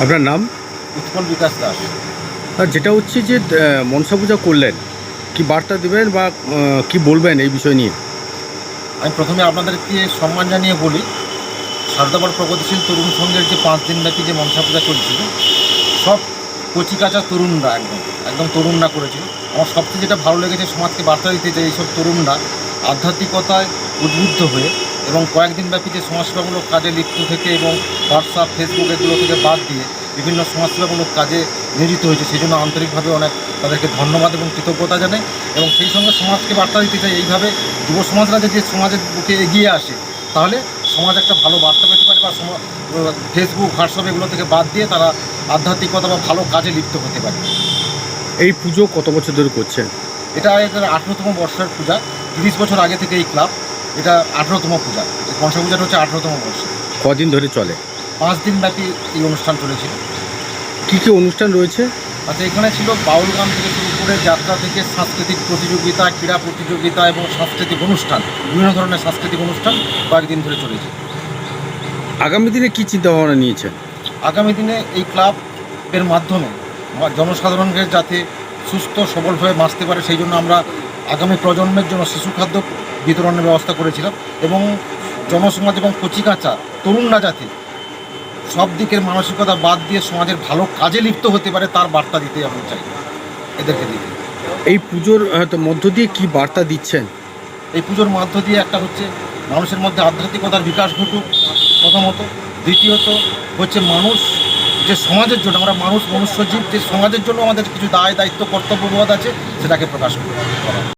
আপনার নাম? উৎপল বিকাশ দাস। যেটা হচ্ছে যে মনসা পূজা করলেন কি বার্তা দেবেন বা কি বলবেন এই বিষয় নিয়ে? আমি প্রথমে আপনাদেরকে সম্মান জানিয়ে বলি সারদাবার প্রগতিশীল তরুণ সংঘের যে পাঁচ দিনব্যাপী যে মনসা পূজা চলছিল সব কচিকাচা তরুণরা একদম একদম তরুণরা করেছিল। আমার সবচেয়ে যেটা ভালো লেগেছে সমাজকে বার্তা দিতে যে এইসব তরুণরা আধ্যাত্মিকতায় উদ্বুদ্ধ হয়ে এবং কয়েকদিন ব্যাপী যে সমাজসেবামূলক কাজে লিপ্ত থেকে এবং হোয়াটসঅ্যাপ ফেসবুক এগুলো থেকে বাদ দিয়ে বিভিন্ন সমাজসেবামূলক কাজে নিয়োজিত হয়েছে সেই জন্য আন্তরিকভাবে অনেক তাদেরকে ধন্যবাদ এবং কৃতজ্ঞতা জানাই এবং সেই সঙ্গে সমাজকে বার্তা দিতে চাই এইভাবে যুব সমাজরা যদি সমাজের বুকে এগিয়ে আসে তাহলে সমাজ একটা ভালো বার্তা পেতে পারে বা সমাজ ফেসবুক হোয়াটসঅ্যাপ এগুলো থেকে বাদ দিয়ে তারা আধ্যাত্মিকতা বা ভালো কাজে লিপ্ত হতে পারে। এই পুজো কত বছর ধরে করছেন? এটা আঠেরোতম বর্ষের পূজা তিরিশ বছর আগে থেকে এই ক্লাব। এটা আঠেরোতম পূজা। এই কংসা পূজাটা হচ্ছে আঠেরোতম বর্ষ। কদিন ধরে চলে? পাঁচ দিন ব্যাপী এই অনুষ্ঠান চলেছিল কী কী অনুষ্ঠান রয়েছে? আচ্ছা এখানে ছিল বাউল গান থেকে শুরু করে যাত্রা থেকে সাংস্কৃতিক প্রতিযোগিতা ক্রীড়া প্রতিযোগিতা এবং সাংস্কৃতিক অনুষ্ঠান বিভিন্ন ধরনের সাংস্কৃতিক অনুষ্ঠান কয়েকদিন ধরে চলেছে। আগামী দিনে কী চিন্তা ভাবনা নিয়েছেন? আগামী দিনে এই ক্লাবের মাধ্যমে জনসাধারণকে যাতে সুস্থ সবলভাবে বাঁচতে পারে সেই জন্য আমরা আগামী প্রজন্মের জন্য শিশু খাদ্য বিতরণের ব্যবস্থা করেছিলাম এবং জনসমাজ এবং কচিকাঁচা তরুণরা যাতে সব দিকের মানসিকতা বাদ দিয়ে সমাজের ভালো কাজে লিপ্ত হতে পারে তার বার্তা দিতে আমি চাই। এদেরকে দিতে এই পুজোর হয়তো মধ্য দিয়ে কি বার্তা দিচ্ছেন? এই পুজোর মধ্য দিয়ে একটা হচ্ছে মানুষের মধ্যে আধ্যাত্মিকতার বিকাশ ঘটুক প্রথমত। দ্বিতীয়ত হচ্ছে মানুষ যে সমাজের জন্য, আমরা মানুষ, মনুষ্য জীব, যে সমাজের জন্য আমাদের কিছু দায়, দায়িত্ব, কর্তব্যবোধ আছে, সেটাকে প্রকাশ করা।